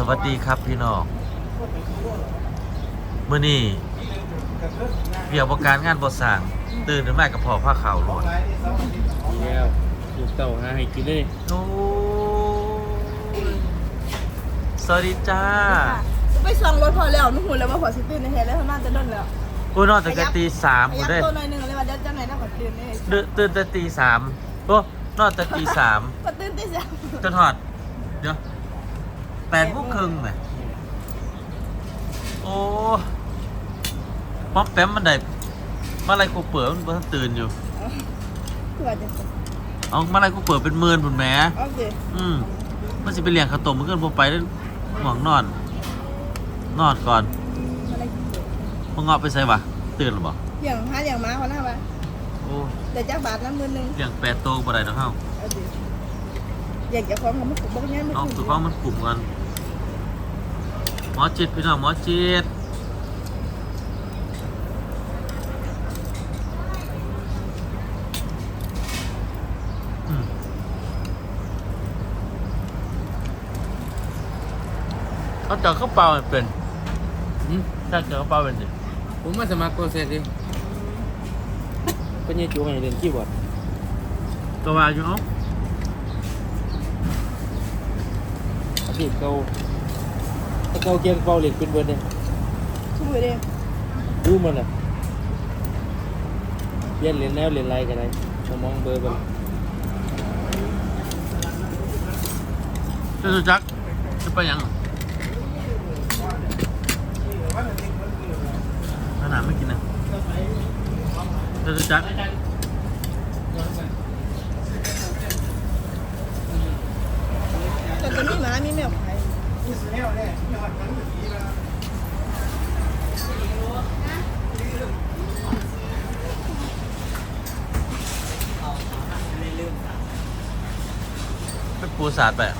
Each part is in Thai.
สวัสดีครับพี่น้องเมื่อนี้เกี่ยวกับการงานบทสั่งตื่นขึ้นมากับพ่อผ้าขาวโลดแล้วลูกเต่าหาให้กินเลยโอ้ยสวัสดีจ้าไปส่องรถพอแล้วนุ่งหุ่นแล้วมาพอสิตื่นในแท้แล้วน่าจะดนแล้วกูนอนแต่กตีสามขกูยับได้ตัวหน่อยหนึงเลยว่าเดี๋ยวจังไหนน่าขอตื่นเลยตื่นตื่นแต่ตีสามโอ้นอนแต่ตีสามก็ตื่นตีสามจนหอดเดี๋ยว แปดโมงครึ่งไหมโอ้ป๊อปแป๊มมันได้มาอะไรกูเปิดมันเพิ่งตื่นอยู่เพื่อจะเอามาอะไรกูเปิดเป็นหมื่นพุ่นแหมโอเคอืมมันสิไปเลี้ยงข้าวต้มมันเกินพอไปแล้วหมองนอน นอนก่อนอะไรพอเงาะไปใส่ปะตื่นหรือเปล่าอย่างหาอย่างม้าเขาหน้าว่าโอ้แต่จักบาทน้ำมือนึงเลี้ยงแปดโตวบ่ได้ดอกเฮาเอาดิอยากจะฟ้องเขาไม่ถูกบอกงั้นไม่เอาถูกสุขภาพมันกลุ่มกันห มอจิตพี่น้องหมอจิตอืมเขาเจาะเข้าเปล่าให้เป็นหืมถ้าเจาะเข้าเปล่าเป็นดิผมมาสมัครโปรเซสดิเป็นยังจูให้เรียนคีย์บอร์ดก็ว่าอยู่เอ้าอาชีพเก่า ถ้าเก่าเกียงเป่าเหล็กเป็นเบิร์ดเนี่ยถูกเลยรู้มันอะเรียนเรียนแล้วเรียนอะไรกันไหนมามองเบอร์เบังจะสุจักจะไปยังขนาดไม่กินนะจะสุจัก แต่ตัวนี้หมามีแมวขาย ไปปูสาดไปอะ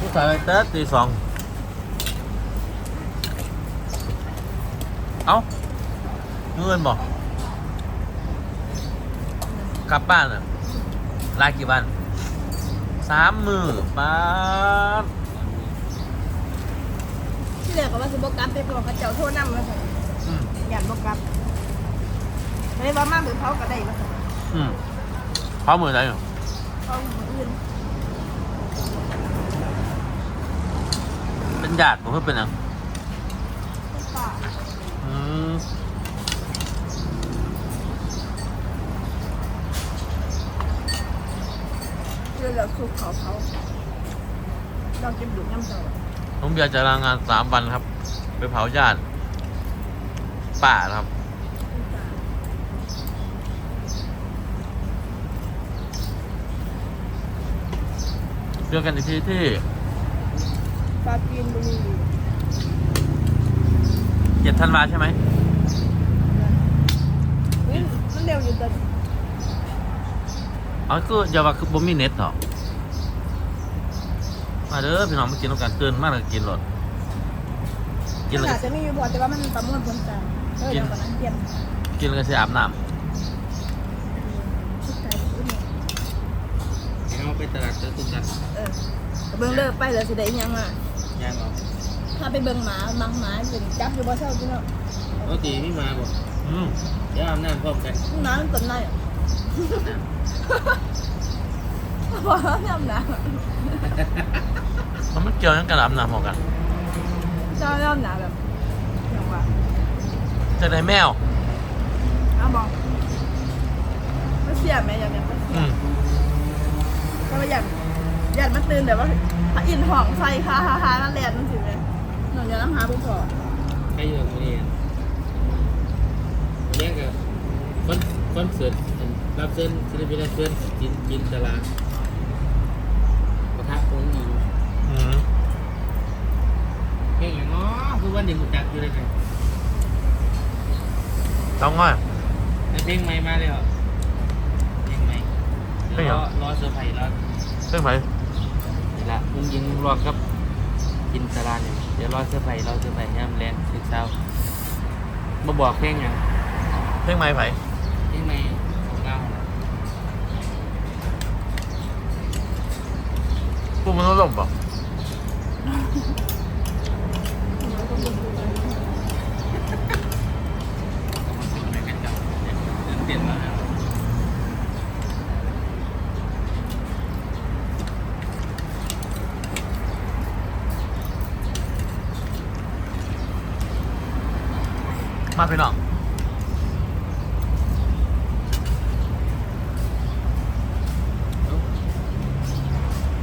ปูสาดไปเต้ตีสองเอ้าเงินบอกกลับบ้านอะลากี่วันสามมือป้า ที่เหลือก็ว่าสิบกลับไปบอกเขาเจ้าโทษนำมาสั่งอืมหยันบกลับเลยว่ามาหรือเขาก็ได้มาสั่งอืมพร้อมมือไหนอยู่เขาอื่นเป็นญาติผมเพื่อเป็นหยังเป็นป่าอืมเรื่องเราสูบเขาเขาเราเก็บดุย่ำเจ้าผ มอยากจะลางานสามวันครับ ไปเผาญาติป่านะครับเรื่องกันอีกทีที่ปลาจีนบุรีเจ็ดธันวาใช่ไหมเฮ้ยมันเร็วอยู่แต่ อ๋อคืออย่าว่าคือบ่มีเน็ตหรอก มาเด้อพี่น้องมากินน้ำกันตื่นมากเลยกินรถกินมันแล้วอาจจะไม่มีพอแต่ว่ามันประมวลผลการเออเดี๋ยวก่อนนะเตรียมกินแล้วก็ใช้อาบน้ชุดไก่ชุดนี้เอาไปตลาดเจอตุ้กันเออเบิ่งเลิกไปเลยสิได้อิหยังอะย่างเอาถ้าไปเบิ่งหมาบางหมาสิจับอยู่บ่เช่าพี่เนาะปกติไม่มาบ่ำอืมเดี๋ยวอาบน้ำพร้อมกันหมามันต้นในอะพอแล้วยำหนา มันไม่เกี่ยวยังกันอาบน้ำหรอกกันเจ้ายำหนาแบบอย่างว่าจะได้แมวเอาบอกมันเสียไหมอย่างเนี้ยมันเสีอืยมก็ว่าอย่างอย่างมันตื่นแต่ว่าพระอินทร์ห่องไฟฮ่าฮ่าฮ่านั่นแหละนั่นสิเลยหนูจะน้ำหาบุพอใครอยู่ตรงนี้เลี้ยงกับคอนคอนเสิร์ตรับเชิญศิลปินรับเชิญจินจินตลาประทับองค์หญิง อืม เพลงอย่างง้อ คือวันเด็กหุ่จักอยู่เลยไงต้องง่อยแล้วเพลงใหม่มาแล้วเพลงใหม่เพลงรเหรอ อรอเซอร์ไพรส์รอเรื่องไหนนี่ละองค์หญิงรอครับกินตารางอยู่เดี๋ยวรอเสื้อไผ่รอเสื้อไผ่ย่ำแรงเช้าเช้ามาบอกเพลงหยังเพลงไม้ไผ่เพลงไหนของเราน่ะพวกมันต้องลมป่ะมันเป็นอะไรกันจังเนี่ยเดินเปลี่ยนมาแล้ว มาพี่น้อง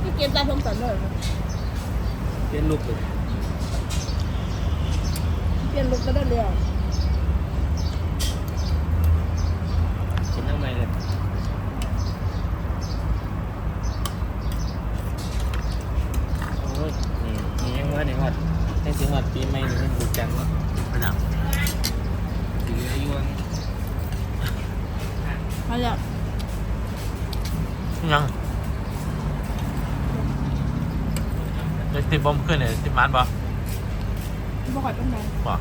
พี่เกมตามผมสันเลยเปลี่ยนลุกเลยเป ลี่ยนลุกก็ได้เลยกินทำไมเลยโอ้ยนี่นี่ยังว่าในวัดให้ถึงวัดปีใหม่นี่มันดูจังเนาะพี่น้องถืออายุวันมาจากยังเดี๋ยวติดบอมขึ้นเนี่ยติดมันป่ะ บ่ค่อยเป็นไงป่ะ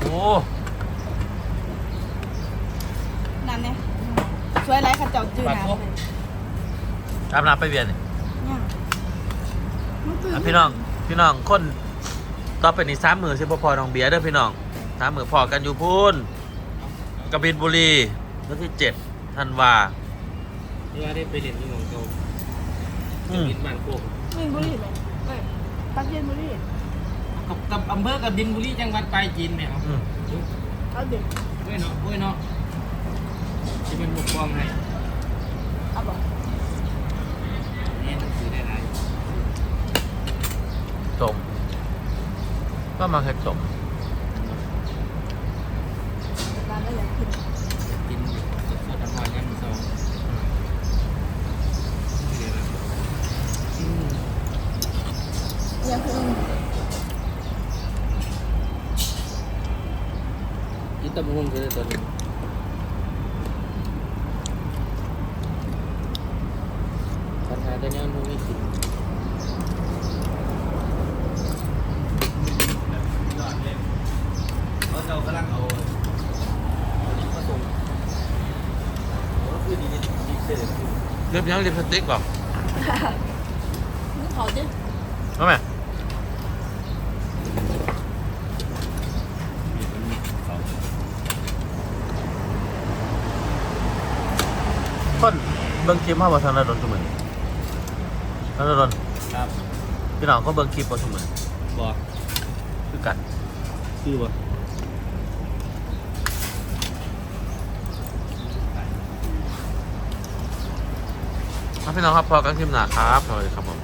โอ้นั่นเนี่ยสวยไรขัดเจ้าจืดน้ำเลยอาบน้ำไปเวียนนี่เนี่ยมันตื่อะพี่น้องพี่น้องคนต่อไปนี่สามหมื่นสิบพอน้องเบียร์เด้อพี่น้องสามหมื่นพอกันอยู่พูนกบินบุรีวันที่เจ็ดธันวาที่ว่าได้ไปเรียนที่หนองเกาอื จะมบินบ้านโคกมินบุรีไหมเอ้ยปักเย็นบุรีกับกับอำเภอกับบินบุรีจังหวัดปลายจีนไหมครับอืมเอาเด็กเว้ยเนาะเว้ยเนาะที่เป็นปกครองให้เอาบ่นี่หนังสือได้หลายจมก็มาเคยจม ร้านได้อยากกิน กินสดสดๆทำงานยันสองเดี๋ยวนะอืม อยากกินกินตะมุงคือตัวนี้ปัญหาตัวนี้มันไม่กินเขาเรากำลังเอาผสมคือดีดีเสร็จ เรียบยังเรียบสติ๊กบอก นึกเขาดิ ว่าไหมคน เบิ้งคลิปมาบ่ทางระดนสมุนทางระดนครับพี่น้องก็เบิ้งคลิปบ่สมุนบอกคือกันคือบ่ครับพี่น้องครับพอกันคลิปหนาครับสวัสดีครับผม